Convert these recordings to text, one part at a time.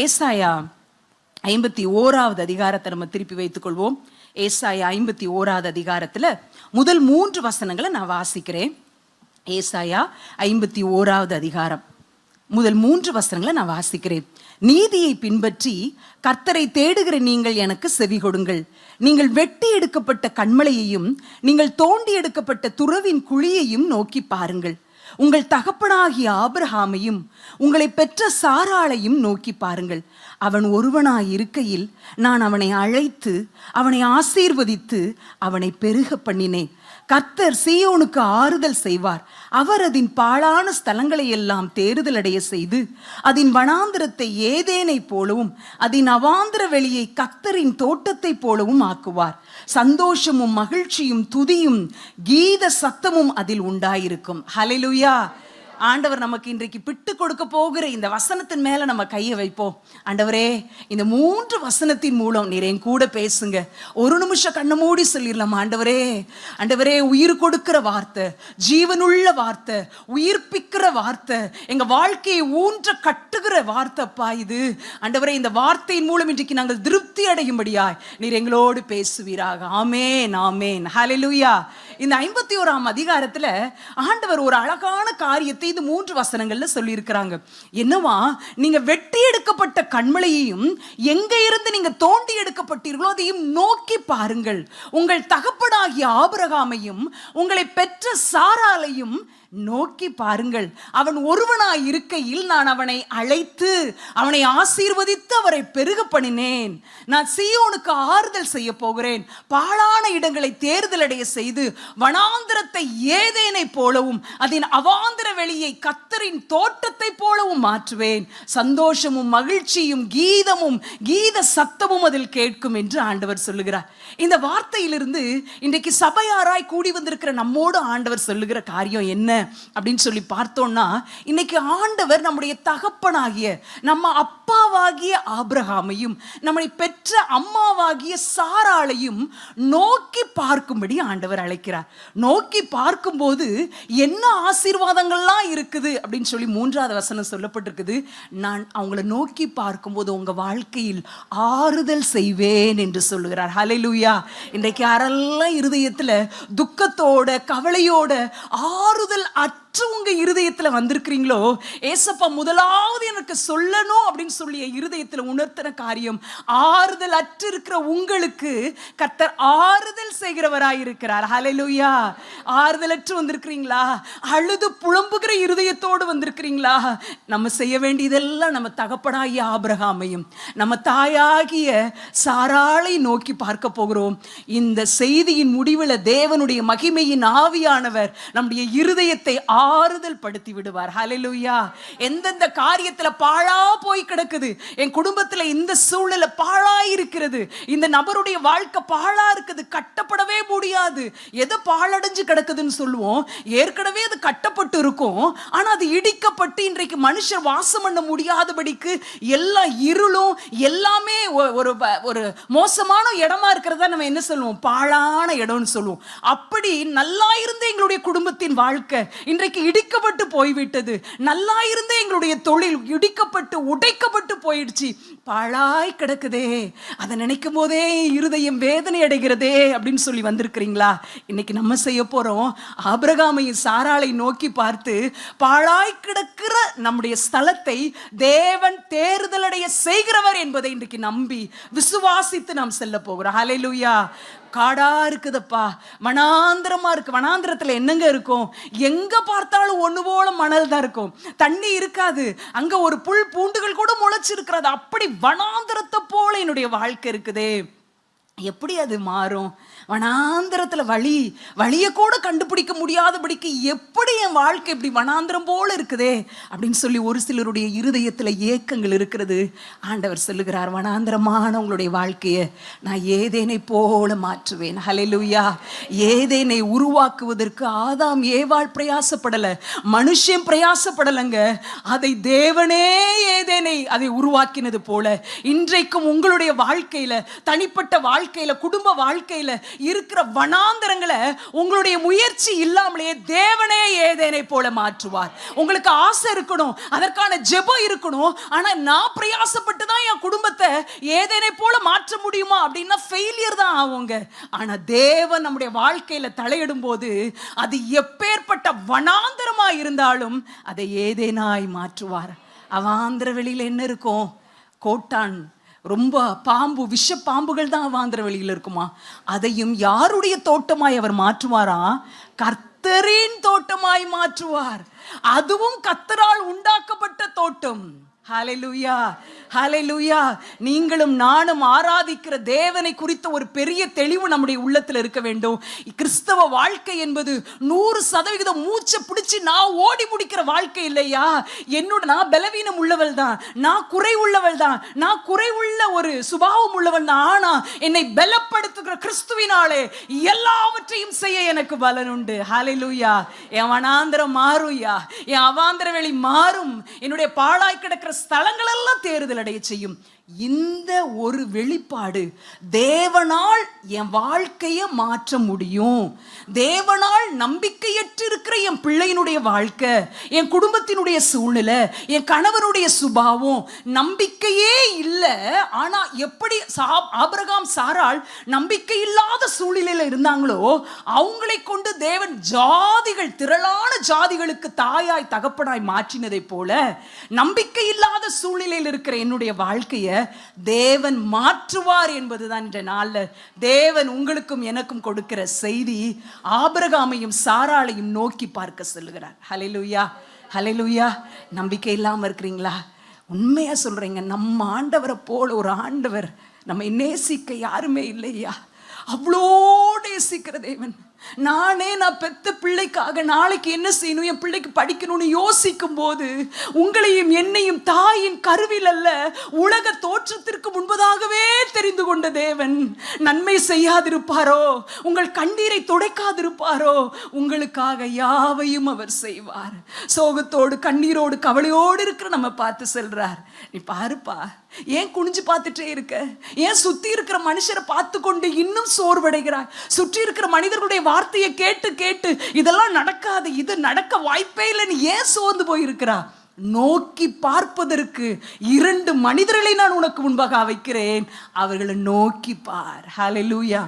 ஏசாயா ஐம்பத்தி ஓராவது அதிகாரத்தை நம்ம திருப்பி வைத்துக் கொள்வோம் ஏசாயா ஐம்பத்தி ஓராவது அதிகாரத்துல முதல் மூன்று வசனங்களை நான் வாசிக்கிறேன். ஏசாயா ஐம்பத்தி ஓராவது அதிகாரம். முதல் மூன்று வசனங்களை நான் வாசிக்கிறேன். நீதியை பின்பற்றி கர்த்தரை தேடுகிற நீங்கள் எனக்கு செவி கொடுங்கள். நீங்கள் வெட்டி எடுக்கப்பட்ட கண்மலையையும் நீங்கள் தோண்டி எடுக்கப்பட்ட துறவின் குழியையும் நோக்கி பாருங்கள். உங்கள் தகப்பனாகிய ஆபிரஹாமையும் உங்களை பெற்ற சாராளையும் நோக்கி பாருங்கள். அவன் ஒருவனாய் இருக்கையில் நான் அவனை அழைத்து அவனை ஆசீர்வதித்து அவனை பெருக பண்ணினேன். கர்த்தர் சீயோனுக்கு ஆறுதல் செய்வார். அவர் அதன் பாழான ஸ்தலங்களை எல்லாம் தேறுதல் அடைய செய்து அதன் வனாந்திரத்தை ஏதேனை போலவும் அதன் அவாந்திர வெளியை கர்த்தரின் தோட்டத்தைப் போலவும் ஆக்குவார். சந்தோஷமும் மகிழ்ச்சியும் துதியும் கீத சத்தமும் அதில் உண்டாயிருக்கும். ஹலெலுயா ஆண்டவர் நமக்கு இன்றைக்கு பிட்டு கொடுக்க போகிற இந்த வசனத்தின் மேல நம்ம கையை வைப்போம். ஆண்டவரே இந்த மூன்று வசனத்தின் மூலம் நீர் என் கூட பேசுங்க. ஒரு நிமிஷம் கண்ணு மூடி சொல்லிடலாம் ஆண்டவரே. ஆண்டவரே உயிர் கொடுக்கிற வார்த்தை ஜீவனுள்ள வார்த்தை உயிர்ப்பிக்கிற வார்த்தை எங்க வாழ்க்கையை ஊன்ற கட்டுகிற வார்த்தைப்பா இது. ஆண்டவரே இந்த வார்த்தையின் மூலம் இன்றைக்கு நாங்கள் திருப்தி அடையும்படியாய் நீர் எங்களோடு பேசுவீராக. ஆமேன் ஆமேன். ஹலெலுயா இந்த ஐம்பத்தி ஓராம் அதிகாரத்துல ஆண்டவர் ஒரு அழகான காரியத்தை ஐந்து மூன்று வசனங்கள்ல சொல்லியிருக்கிறாங்க. என்னவா? நீங்க வெட்டி எடுக்கப்பட்ட கண்மலையையும் எங்க இருந்து நீங்க தோண்டி எடுக்கப்பட்டீர்களோ அதையும் நோக்கி பாருங்கள். உங்கள் தகப்பனாகிய ஆபரகாமையும் உங்களை பெற்ற சாராலையும் நோக்கி பாருங்கள். அவன் ஒருவனாய் இருக்கையில் நான் அவனை அழைத்து அவனை ஆசீர்வதித்து அவரை பெருக பண்ணினேன். நான் சீயோனுக்கு ஆறுதல் செய்ய போகிறேன். பாழான இடங்களை தேர்தலடைய செய்து வனாந்திரத்தை ஏதேனை போலவும் அதன் அவாந்திர வெளியை கத்தரின் தோட்டத்தை போலவும் மாற்றுவேன். சந்தோஷமும் மகிழ்ச்சியும் கீதமும் கீத சத்தமும் அதில் கேட்கும் என்று ஆண்டவர் சொல்லுகிறார். இந்த வார்த்தையிலிருந்து இன்றைக்கு சபையாராய் கூடி வந்திருக்கிற நம்மோடு ஆண்டவர் சொல்லுகிற காரியம் என்ன? அப்படின்னு சொல்லி பார்த்தோம்னா இன்னைக்கு ஆண்டவர் நம்முடைய தகப்பனாகிய நம்ம அப்பாவாகிய ஆபிரகாமையும் நம்மை பெற்ற அம்மாவாகிய சாராளையும் நோக்கி பார்க்கும்படி ஆண்டவர் அழைக்கிறார். நோக்கி பார்க்கும்போது என்ன ஆசீர்வாதங்கள்லாம் இருக்குது அப்படின்னு சொல்லி மூன்றாவது வசனம் சொல்லப்பட்டிருக்குது. நான் அவங்கள நோக்கி பார்க்கும்போது உங்கள் வாழ்க்கையில் ஆறுதல் செய்வேன் என்று சொல்லுகிறார். ஹalleluya இன்றைக்கு யாரெல்லாம் இருதயத்தில் துக்கத்தோட கவலையோட ஆறுதல் அற்று உங்கள் இருதயத்தில் வந்திருக்கிறீங்களோ? ஏசப்பா முதலாவது எனக்கு சொல்லணும் அப்படின்னு சொல்லிய இருதயத்தில் உணர்த்தின காரியம் ஆறுதல் அற்று இருக்கிற உங்களுக்கு கத்தர் ஆறுதல் செய்கிறவராய் இருக்கிறார் ஹalleluya ஆறுதல் அற்று வந்திருக்கிறீங்களா? அழுது புலம்புகிற இருதயத்தோடு வந்திருக்கிறீங்களா? நம்ம செய்ய வேண்டியதெல்லாம் நம்ம தகப்படாகிய ஆபிரகாமையும் நம்ம தாயாகிய சாராளை நோக்கி பார்க்க போகிறோம். இந்த செய்தியின் முடிவில் தேவனுடைய மகிமையின் ஆவியானவர் நம்முடைய இருதயத்தை ஆறுதல் படுத்தி விடுவார் ஹalleluya எந்தெந்த காரியத்துல பாழா போய் கிடக்குது என் குடும்பத்துல இந்த சூழ்நிலை பாழா இருக்கிறது இந்த நபருடைய வாழ்க்கை பாழா இருக்குது கட்டப்படவே முடியாது. எது பாழடைஞ்சு கிடக்குதுன்னு சொல்லுவோம். ஏற்கனவே அது கட்டப்பட்டு இருக்கும். ஆனா அது இடிக்கப்பட்டு இன்றைக்கு மனுஷர் வாசம் பண்ண முடியாதபடிக்கு எல்லா இருளும் எல்லாமே ஒ- ஒரு வ- ஒரு மோசமான இடமா இருக்கிறதா நம்ம என்ன சொல்லுவோம்? பாழான இடம்னு சொல்லுவோம். அப்படி நல்லா இருந்த எங்களுடைய குடும்பத்தின் வாழ்க்கை இன்றைக்கு இன்றைக்கு இடிக்கப்பட்டு போய்விட்டது. நல்லா இருந்த எங்களுடைய தொழில் இடிக்கப்பட்டு உடைக்கப்பட்டு போயிடுச்சு. பாழாய் கிடக்குதே. அதை நினைக்கும் போதே இருதயம் வேதனை அடைகிறதே அப்படின்னு சொல்லி வந்திருக்கிறீங்களா? இன்னைக்கு நம்ம செய்ய போறோம். ஆபிரகாமையும் சாராளை நோக்கி பார்த்து பாழாய் கிடக்கிற நம்முடைய ஸ்தலத்தை தேவன் தேர்தலடைய செய்கிறவர் என்பதை இன்றைக்கு நம்பி விசுவாசித்து நாம் செல்ல போகிறோம். ஹalleluya. காடா இருக்குதப்பா. வனாந்திரமா இருக்கு. வனாந்திரத்துல என்னங்க இருக்கும்? எங்க பார்த்தாலும் ஒன்று போல மணல் தான் இருக்கும். தண்ணி இருக்காது. அங்க ஒரு புல் பூண்டுகள் கூட முளைச்சிருக்கிறது. அப்படி வனாந்திரத்தை போல என்னுடைய வாழ்க்கை இருக்குதே. எப்படி அது மாறும்? வனாந்திரத்துல வழி வழியை கூட கண்டுபிடிக்க முடியாதபடிக்கு எப்படி என் வாழ்க்கை இப்படி வனாந்திரம் போல இருக்குதே? அப்படின்னு சொல்லி ஒரு சிலருடைய இருதயத்துல ஏக்கங்கள் இருக்கிறது. ஆண்டவர் சொல்லுகிறார் வனாந்திரமான உங்களுடைய வாழ்க்கையை நான் ஏதேனை போல மாற்றுவேன். ஹலெலுயா ஏதேனை உருவாக்குவதற்கு ஆதாம் ஏவாள் பிரயாசப்படலை மனுஷன் பிரயாசப்படலைங்க. அதை தேவனே ஏதேனை அதை உருவாக்கினது போல இன்றைக்கும் உங்களுடைய வாழ்க்கையில தனிப்பட்ட வாழ்க்கை வாழ்க்கையில் குடும்ப வாழ்க்கையில இருக்கிற வனாந்தரங்களை உங்களுடைய முயற்சி இல்லாமலேயே தேவனே ஏதேனை போல மாற்றுவார். உங்களுக்கு ஆசை இருக்கணும் அதற்கான ஜெபம் இருக்கணும் ஆனால் நான் பிரயாசப்பட்டு தான் என் குடும்பத்தை ஏதேனை போல மாற்ற முடியுமா அப்படின்னா ஃபெயிலியர் தான் ஆகுங்க. ஆனா தேவன் நம்முடைய வாழ்க்கையில தலையிடும் போது அது எப்பேற்பட்ட வனாந்தரமாக இருந்தாலும் அதை ஏதேனாய் மாற்றுவார். அவாந்திர வெளியில் என்ன இருக்கும்? கோட்டான் ரொம்ப பாம்பு விஷ பாம்புகள் தான் வாந்திர வெளியில இருக்குமா? அதையும் யாருடைய தோட்டமாய் அவர் மாற்றுவாரா? கர்த்தரின் தோட்டமாய் மாற்றுவார். அதுவும் கத்தரால் உண்டாக்கப்பட்ட தோட்டம். ஹலெலுயா ஹலெலுயா நீங்களும் நானும் ஆராதிக்கிற தேவனை குறித்த ஒரு பெரிய தெளிவு நம்முடைய உள்ளத்தில் இருக்க வேண்டும். கிறிஸ்தவ வாழ்க்கை என்பது நூறு சதவிகிதம் மூச்சை பிடிச்சி நான் ஓடி முடிக்கிற வாழ்க்கை இல்லையா? என்னோட நான் பலவீனம் உள்ளவள் தான். நான் குறை உள்ளவள் தான். நான் குறை உள்ள ஒரு சுபாவம் உள்ளவள் தான். ஆனா என்னை பலப்படுத்துகிற கிறிஸ்துவினாலே எல்லாவற்றையும் செய்ய எனக்கு பலன் உண்டு. ஹalleluya என் வனாந்திரம் மாறும்யா என் அவாந்திர வெளி மாறும். என்னுடைய பாழாய் கிடக்கிற ஸ்தலங்கள் எல்லாம் தேறுதல் அடைய செய்யும். இந்த ஒரு வெளிப்பாடு தேவனால் என் வாழ்க்கையை மாற்ற முடியும். தேவனால் நம்பிக்கையற்று இருக்கிற என் பிள்ளையினுடைய வாழ்க்கை என் குடும்பத்தினுடைய சூழ்நிலை என் கணவனுடைய சுபாவம் நம்பிக்கையே இல்லை. ஆனால் எப்படி சா- ஆபிரகாம் சாரால் நம்பிக்கை இல்லாத சூழ்நிலையில் இருந்தாங்களோ அவங்களை கொண்டு தேவன் ஜாதிகள் திரளான ஜாதிகளுக்கு தாயாய் தகப்பனாய் மாற்றினதை போல நம்பிக்கை இல்லாத சூழ்நிலையில் இருக்கிற என்னுடைய வாழ்க்கையை தேவன் மாற்றுவார் என்பதுதான் இந்த நாளில். தேவன் உங்களுக்கும் எனக்கும் கொடுக்கிற செய்தி ஆபரகாமையும் சாராளையும் நோக்கி பார்க்க சொல்லுகிறார். ஹalleluya ஹalleluya. நம்பிக்கை இல்லாம இருக்கிறீங்களா? உண்மையா சொல்றீங்க நம்ம ஆண்டவரை போல ஒரு ஆண்டவர் நம்மை நேசிக்க யாருமே இல்லையா? அவ்வளோ நேசிக்கிற தேவன். நானே நான் பெத்த பிள்ளைக்காக நாளைக்கு என்ன செய்யணும்? என் பிள்ளைக்கு படிக்கணும்னு யோசிக்கும் போது உங்களையும் என்னையும் தாயின் கருவில் அல்ல உலக தோற்றத்திற்கு முன்பதாகவே தெரிந்து கொண்ட தேவன். நன்மை செய்யாதிருப்பாரோ? உங்கள் கண்ணீரை துடைக்காதிருப்பாரோ? உங்களுக்காக யாவையும் அவர் செய்வார். சோகத்தோடு கண்ணீரோடு கவலையோடு இருக்கிற நம்ம பார்த்து செல்றார். நீ பாருப்பா ஏன் குனிஞ்சு பார்த்துட்டே இருக்க? ஏன் சுத்தி இருக்கிற மனுஷரை பார்த்து கொண்டு இன்னும் சோர்வடைகிறாய்? சுற்றி இருக்கிற மனிதர்களுடைய வார்த்தையை கேட்டு கேட்டு இதெல்லாம் நடக்காது இது நடக்க வாய்ப்பே இல்லைன்னு ஏன் சோர்ந்து போயிருக்கிறா? நோக்கி பார்ப்பதற்கு இரண்டு மனிதர்களை நான் உனக்கு முன்பாக வைக்கிறேன். அவர்களை நோக்கி பார். ஹலெலூயா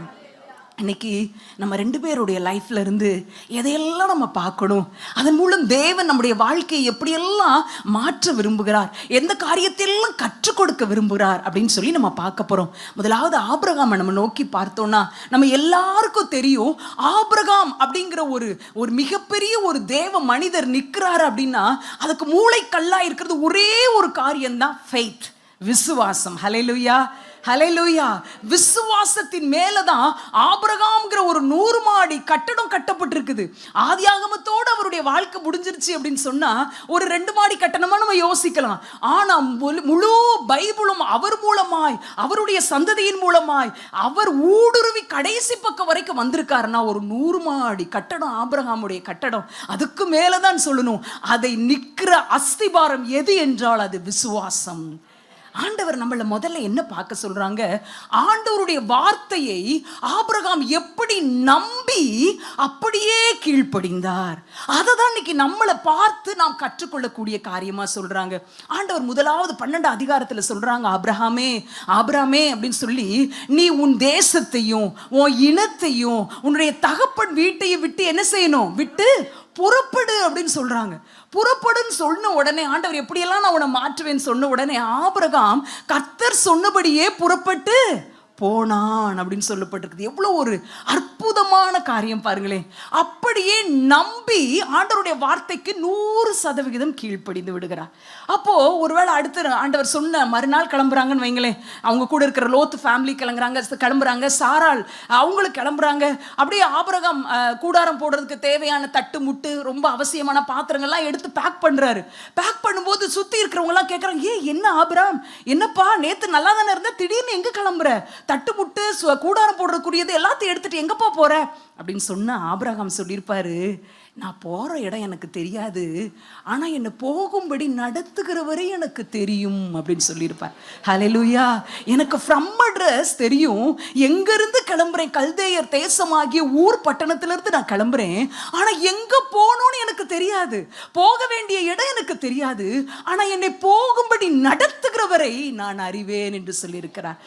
இன்னைக்கு நம்ம ரெண்டு பேருடைய லைஃப்ல இருந்து எதையெல்லாம் நம்ம பார்க்கணும்? அதன் மூலம் தேவன் நம்முடைய வாழ்க்கையை எப்படியெல்லாம் மாற்ற விரும்புகிறார்? எந்த காரியத்தையெல்லாம் கற்றுக் கொடுக்க விரும்புகிறார்? அப்படின்னு சொல்லி நம்ம பார்க்க போறோம். முதலாவது ஆபிரகாமை நம்ம நோக்கி பார்த்தோம்னா நம்ம எல்லாருக்கும் தெரியும் ஆபிரகாம் அப்படிங்கிற ஒரு ஒரு மிகப்பெரிய ஒரு தேவ மனிதர் நிற்கிறாரு அப்படின்னா அதுக்கு மூளைக்கல்லா இருக்கிறது ஒரே ஒரு காரியம்தான் ஃபெய்த் விசுவாசம். ஹalleluya ஹalleluya. விசுவாசத்தின் மேலே தான் ஆபரகாம்ங்கிற ஒரு நூறு மாடி கட்டடம் கட்டப்பட்டிருக்குது. ஆதியாகமத்தோடு அவருடைய வாழ்க்கை முடிஞ்சிருச்சு அப்படின்னு சொன்னால் ஒரு ரெண்டு மாடி கட்டணமாக நம்ம யோசிக்கலாம். ஆனால் முழு- முழு பைபிளும் அவர் மூலமாய் அவருடைய சந்ததியின் மூலமாய் அவர் ஊடுருவி கடைசி பக்கம் வரைக்கும் வந்திருக்காருன்னா ஒரு நூறு மாடி கட்டடம் ஆபரகாமுடைய கட்டடம். அதுக்கு மேலே தான் சொல்லணும். அதை நிற்கிற அஸ்திபாரம் எது என்றால் அது விசுவாசம். ஆண்டவர் நம்மளை முதல்ல என்ன பார்க்க சொல்றாங்க? ஆண்டவருடைய வார்த்தையை ஆபிரகாம் எப்படி நம்பி அப்படியே கீழ்ப்படிந்தார். அதை தான் இன்னைக்கு நம்மளை பார்த்து நாம் கற்றுக்கொள்ளக்கூடிய காரியமா சொல்றாங்க. ஆண்டவர் முதலாவது பன்னெண்டு அதிகாரத்தில் சொல்றாங்க ஆபிரகாமே ஆப்ரஹாமே அப்படின்னு சொல்லி நீ உன் தேசத்தையும் உன் இனத்தையும் உன்னுடைய தகப்பன் வீட்டையும் விட்டு என்ன செய்யணும்? விட்டு புறப்படு அப்படின்னு சொல்றாங்க. புறப்படுன்னு சொன்ன உடனே ஆண்டவர் எப்படியெல்லாம் நான் உன்னை மாற்றுவேன்னு சொன்ன உடனே ஆபிரகாம் கர்த்தர் சொன்னபடியே புறப்பட்டு போனான் அப்படின்னு சொல்லப்பட்டிருக்குது. எவ்வளோ ஒரு அற்புதமான காரியம் பாருங்களேன் அப்படியே நம்பி ஆண்டவருடைய வார்த்தைக்கு நூறு சதவிகிதம் கீழ்ப்படிந்து விடுகிறார். அப்போது ஒருவேளை அடுத்த ஆண்டவர் சொன்ன மறுநாள் கிளம்புறாங்கன்னு வைங்களேன். அவங்க கூட இருக்கிற லோத்து ஃபேமிலி கிளம்புறாங்க கிளம்புறாங்க சாரால் அவங்களும் கிளம்புறாங்க. அப்படியே ஆபரகம் கூடாரம் போடுறதுக்கு தேவையான தட்டு முட்டு ரொம்ப அவசியமான பாத்திரங்கள்லாம் எடுத்து பேக் பண்ணுறாரு பேக் பண்ணும்போது சுற்றி இருக்கிறவங்கலாம் கேட்குறாங்க ஏ என்ன ஆபராம் என்னப்பா? நேற்று நல்லா தானே இருந்தால் திடீர்னு எங்கே கிளம்புற? தட்டுமுட்டு சு- கூடாரம் போடுறதுக்குரியது எல்லாத்தையும் எடுத்துட்டு எங்கப்பா போற? அப்படின்னு சொன்ன ஆபிரகாம் சொல்லியிருப்பாரு. நான் போகிற இடம் எனக்கு தெரியாது. ஆனால் என்னை போகும்படி நடத்துகிறவரே எனக்கு தெரியும் அப்படின்னு சொல்லியிருப்பார். ஹalleluya எனக்கு ஃப்ரம் அட்ரஸ் தெரியும். எங்கேருந்து கிளம்புறேன்? கல்தேயர் தேசமாகிய ஊர் பட்டணத்திலேருந்து நான் கிளம்புறேன். ஆனால் எங்கே போகணும்னு எனக்கு தெரியாது. போக வேண்டிய இடம் எனக்கு தெரியாது. ஆனால் என்னை போகும்படி நடத்துகிறவரை நான் அறிவேன் என்று சொல்லியிருக்கிறார்.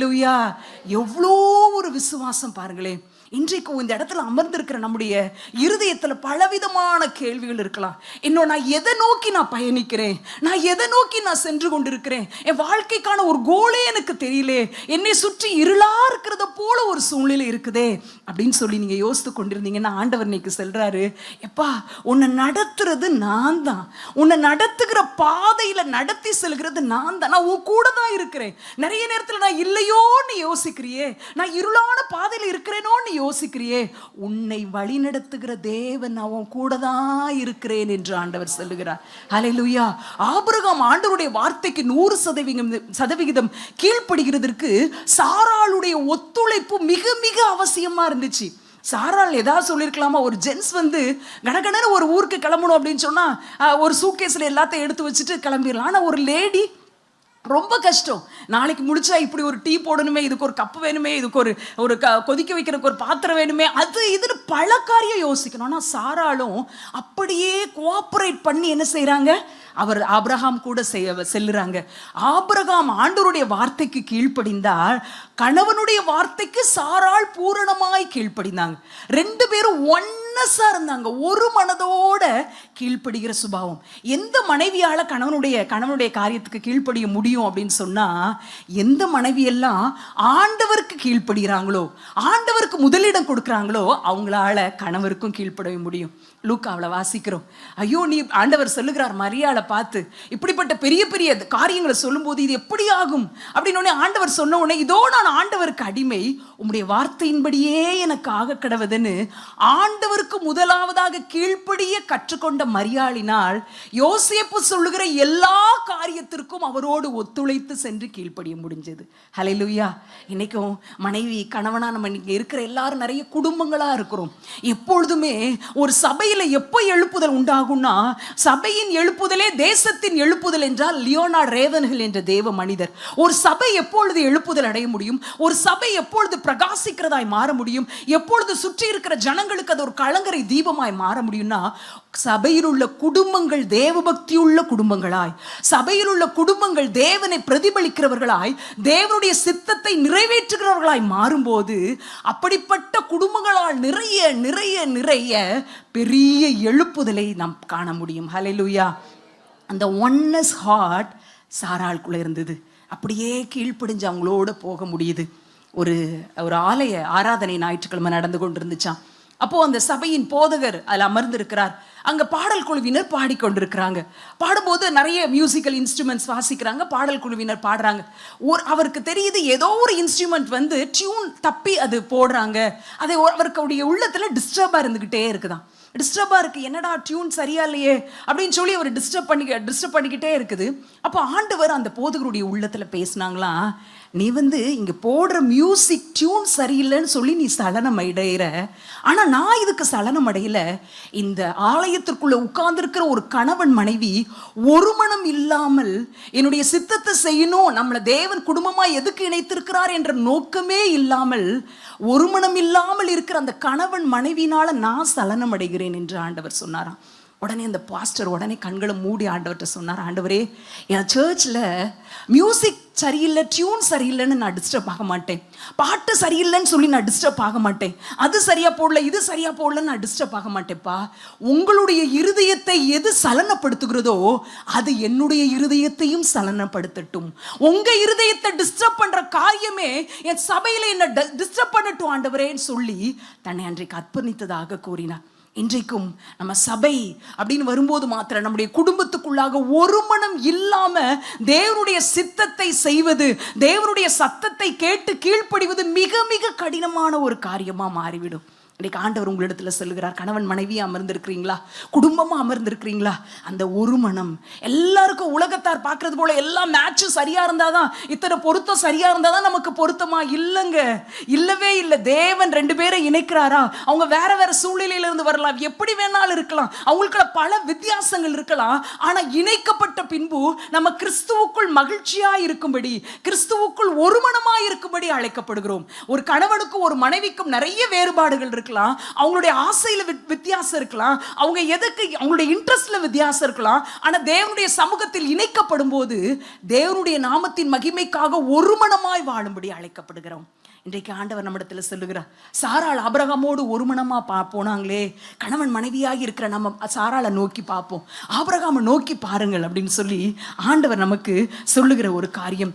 லூயா எவ்வளோ ஒரு விசுவாசம் பாருங்களேன். இன்றைக்கு இந்த இடத்துல அமர்ந்திருக்கிற நம்முடைய இருதயத்துல பலவிதமான கேள்விகள் இருக்கலாம். இன்னும் நான் எதை நோக்கி நான் பயணிக்கிறேன்? நான் எதை நோக்கி நான் சென்று கொண்டிருக்கிறேன்? என் வாழ்க்கைக்கான ஒரு கோலே எனக்கு தெரியல. என்னை சுற்றி இருளா இருக்கிறத போல ஒரு சூழ்நிலை இருக்குதே அப்படின்னு சொல்லி நீங்க யோசித்து கொண்டிருந்தீங்கன்னா ஆண்டவர் இன்னைக்கு செல்றாரு எப்பா உன்னை நடத்துறது நான் தான். உன்னை நடத்துகிற பாதையில நடத்தி செல்கிறது நான் தான். நான் உன் கூட தான் இருக்கிறேன். நிறைய நேரத்தில் நான் இல்லையோன்னு யோசிக்கிறியே. நான் இருளான பாதையில் இருக்கிறேனோன்னு யோசிக்கிறியே? உன்னை வழிநடத்துகிற தேவன் அவன் கூட தான் இருக்கிறேன் என்று ஆண்டவர் சொல்லுகிறார். ஹalleluya ஆபிரகாம் ஆண்டவருடைய வார்த்தைக்கு நூறு சதவிகிதம் சதவிகிதம் கீழ்ப்படுகிறதற்கு சாராளுடைய ஒத்துழைப்பு மிக மிக அவசியமா இருந்துச்சு. சாரால் ஏதாவது சொல்லியிருக்கலாமா? ஒரு ஜென்ஸ் வந்து கடகடன்னு ஒரு ஊருக்கு கிளம்பணும் அப்படின்னு சொன்னா ஒரு சூட்கேஸில் எல்லாத்தையும் எடுத்து வச்சுட்டு கிளம்பிடலாம். ஆனால் ஒரு லேடி ரொம்ப கஷ்டம். நாளைக்கு முடிச்சா இப்படி ஒரு டீ போடணுமே இதுக்கு ஒரு கப்பு வேணுமே இதுக்கு ஒரு ஒரு க கொதிக்க வைக்கிறதுக்கு ஒரு பாத்திரம் வேணுமே அது இதுன்னு பல காரியம் யோசிக்கணும். ஆனால் சாராலும் அப்படியே கோஆப்ரேட் பண்ணி என்ன செய்கிறாங்க அவர் ஆபிரகாம் கூட செய்ய செல்லுறாங்க. ஆபிரகாம் ஆண்டவருடைய வார்த்தைக்கு கீழ்ப்படிந்தால் கணவனுடைய வார்த்தைக்கு சாரால் பூரணமாய் கீழ்ப்படிந்தாங்க. ரெண்டு பேரும் ஒன்னஸா இருந்தாங்க ஒரு மனதோட கீழ்ப்படுகிற சுபாவம். எந்த மனைவியால கணவனுடைய கணவனுடைய காரியத்துக்கு கீழ்ப்படிய முடியும் அப்படின்னு சொன்னா எந்த மனைவியெல்லாம் ஆண்டவருக்கு கீழ்ப்படுகிறாங்களோ ஆண்டவருக்கு முதலிடம் கொடுக்குறாங்களோ அவங்களால கணவருக்கும் கீழ்ப்படவே முடியும். லூக்காவில் வாசிக்கிறோம். ஐயோ நீ ஆண்டவர் சொல்லுகிறார் மரியாதை பார்த்து. இப்படிப்பட்ட பெரிய பெரிய காரியங்களை சொல்லும்போது இது எப்படி ஆகும்? அப்படின்னு ஆண்டவர் சொன்ன உடனே இதோ நான் ஆண்டவருக்கு அடிமை உம்முடைய வார்த்தையின்படியே எனக்கு ஆக கிடவதுன்னு ஆண்டவருக்கு முதலாவதாக கீழ்ப்படிய கற்றுக்கொண்ட மரியாளினால் யோசேப்பு சொல்லுகிற எல்லா காரியத்திற்கும் அவரோடு ஒத்துழைத்து சென்று கீழ்ப்படிய முடிஞ்சது. ஹalleluya. இன்னைக்கும் மனைவி கணவனா நம்ம இங்க இருக்கிற எல்லாரும் நிறைய குடும்பங்களா இருக்கிறோம். எப்பொழுதுமே ஒரு சபையில் சபையில் எப்போ எழுப்புதல் உண்டாகும்னா சபையின் எழுப்புதலே தேசத்தின் எழுப்புதல் என்றால் லியோனா ரேவன்கள் என்ற தேவ மனிதர். ஒரு சபை எப்பொழுது எழுப்புதல் அடைய முடியும்? ஒரு சபை எப்பொழுது பிரகாசிக்கிறதாய் மாற முடியும்? எப்பொழுது சுற்றி இருக்கிற ஜனங்களுக்கு அது ஒரு கலங்கரை தீபமாய் மாற முடியும்னா சபையில் உள்ள குடும்பங்கள் தேவபக்தி உள்ள குடும்பங்களாய் சபையில் உள்ள குடும்பங்கள் தேவனை பிரதிபலிக்கிறவர்களாய் தேவனுடைய சித்தத்தை நிறைவேற்றுகிறவர்களாய் மாறும்போது அப்படிப்பட்ட குடும்பங்களால் நிறைய நிறைய நிறைய பெரிய எழுப்புதலை நாம் காண முடியும். ஹalleluya அந்த ஒன்னஸ் ஹார்ட் சாராளுக்குள்ளே இருந்தது. அப்படியே கீழ்ப்படிஞ்சு அவங்களோட போக முடியுது. ஒரு ஒரு ஆலய ஆராதனை ஞாயிற்றுக்கிழமை நடந்து கொண்டிருந்துச்சான் அப்போது அந்த சபையின் போதகர் அதில் அமர்ந்திருக்கிறார். அங்கே பாடல் குழுவினர் பாடிக்கொண்டிருக்கிறாங்க. பாடும்போது நிறைய மியூசிக்கல் இன்ஸ்ட்ருமெண்ட்ஸ் வாசிக்கிறாங்க. பாடல் குழுவினர் பாடுறாங்க. ஒரு அவருக்கு தெரியுது ஏதோ ஒரு இன்ஸ்ட்ருமெண்ட் வந்து டியூன் தப்பி அது போடுறாங்க. அதை ஒரு- அவருக்குடைய உள்ளத்தில் டிஸ்டர்பாக இருந்துக்கிட்டே இருக்குதான் டிஸ்டர்பாக இருக்குது என்னடா டியூன் சரியா இல்லையே? அப்படின்னு சொல்லி அவர் டிஸ்டர்ப் பண்ணி டிஸ்டர்ப் பண்ணிக்கிட்டே இருக்குது. அப்போ ஆண்டவர் அந்த போதகருடைய உள்ளத்தில் பேசினாங்களா? நீ வந்து இங்கே போடுற மியூசிக் டியூன் சரியில்லைன்னு சொல்லி நீ சலனம் அடைகிற ஆனால் நான் இதுக்கு சலனம் அடையல. இந்த ஆலயத்திற்குள்ளே உட்கார்ந்துருக்கிற ஒரு கணவன் மனைவி ஒரு மனம் இல்லாமல் என்னுடைய சித்தத்தை செய்யணும் நம்மளை தேவன் குடும்பமாக எதுக்கு இணைத்திருக்கிறார் என்ற நோக்கமே இல்லாமல் ஒரு மனம் இல்லாமல் இருக்கிற அந்த கணவன் மனைவினால் நான் சலனம் அடைகிறேன். என்று ஆண்டவர் சொன்னாராம் உடனே அந்த பாஸ்டர் உடனே கண்களை மூடி ஆண்டவர்கிட்ட சொன்னார்? ஆண்டவரே என் சர்ச்சில் மியூசிக் சரியில்லை டியூன் சரியில்லைன்னு நான் டிஸ்டர்ப் ஆக மாட்டேன். பாட்டு சரியில்லைன்னு சொல்லி நான் டிஸ்டர்ப் ஆக மாட்டேன். அது சரியாக போடல இது சரியாக போடலன்னு நான் டிஸ்டர்ப் ஆக மாட்டேன்ப்பா. உங்களுடைய இருதயத்தை எது சலனப்படுத்துகிறதோ அது என்னுடைய இருதயத்தையும் சலனப்படுத்தட்டும். உங்கள் இருதயத்தை டிஸ்டர்ப் பண்ணுற காரியமே என் சபையில் என்னை டிஸ்டர்ப் பண்ணட்டும் ஆண்டவரேன்னு சொல்லி தன்னை அன்றைக்கு அர்ப்பணித்ததாக கூறினார். இன்றைக்கும் நம்ம சபை அப்படின்னு வரும்போது மாத்திரம் நம்முடைய குடும்பத்துக்குள்ளாக ஒரு மனம் இல்லாம தேவனுடைய சித்தத்தை செய்வது தேவனுடைய சத்தத்தை கேட்டு கீழ்ப்படிவது மிக மிக கடினமான ஒரு காரியமா மாறிவிடும். இன்றைக்கு ஆண்டவர் உங்களிடத்துல சொல்லுகிறார் கணவன் மனைவி அமர்ந்திருக்கிறீங்களா? குடும்பமா அமர்ந்திருக்கிறீங்களா? அந்த ஒரு மனம். எல்லாருக்கும் உலகத்தார் பார்க்கறது போல எல்லா மேட்சும் சரியா இருந்தாதான் இத்தனை பொருத்தம் சரியா இருந்தாதான் நமக்கு பொருத்தமா? இல்லைங்க. இல்லவே இல்லை. தேவன் ரெண்டு பேரை இணைக்கிறாரா? அவங்க வேற வேற சூழ்நிலையில இருந்து வரலாம். எப்படி வேணாலும் இருக்கலாம். அவங்களுக்குள்ள பல வித்தியாசங்கள் இருக்கலாம். ஆனா இணைக்கப்பட்ட பின்பு நம்ம கிறிஸ்துவுக்குள் மகிழ்ச்சியா இருக்கும்படி கிறிஸ்துவுக்குள் ஒரு ஒருமனமா இருக்கும்படி அழைக்கப்படுகிறோம். ஒரு கணவனுக்கும் ஒரு மனைவிக்கும் நிறைய வேறுபாடுகள் இருக்கலாம். அவங்களுடைய ஆசையில வித்தியாசம் இருக்கலாம். அவங்க எதுக்கு அவங்களுடைய இன்ட்ரெஸ்ட்ல வித்தியாசம் இருக்கலாம். ஆனால் தேவனுடைய சமூகத்தில் இணைக்கப்படும் போது தேவனுடைய நாமத்தின் மகிமைக்காக ஒருமனமாய் வாழும்படி அழைக்கப்படுகிறோம். இன்றைக்கு ஆண்டவர் நம்மிடத்தில் சொல்லுகிறார் சாராள் ஆபரகமோடு ஒரு மனமா பா போனாங்களே. கணவன் மனைவியாக இருக்கிற நம்ம சாராளை நோக்கி பார்ப்போம். ஆபரகாமை நோக்கி பாருங்கள் அப்படின்னு சொல்லி ஆண்டவர் நமக்கு சொல்லுகிற ஒரு காரியம்.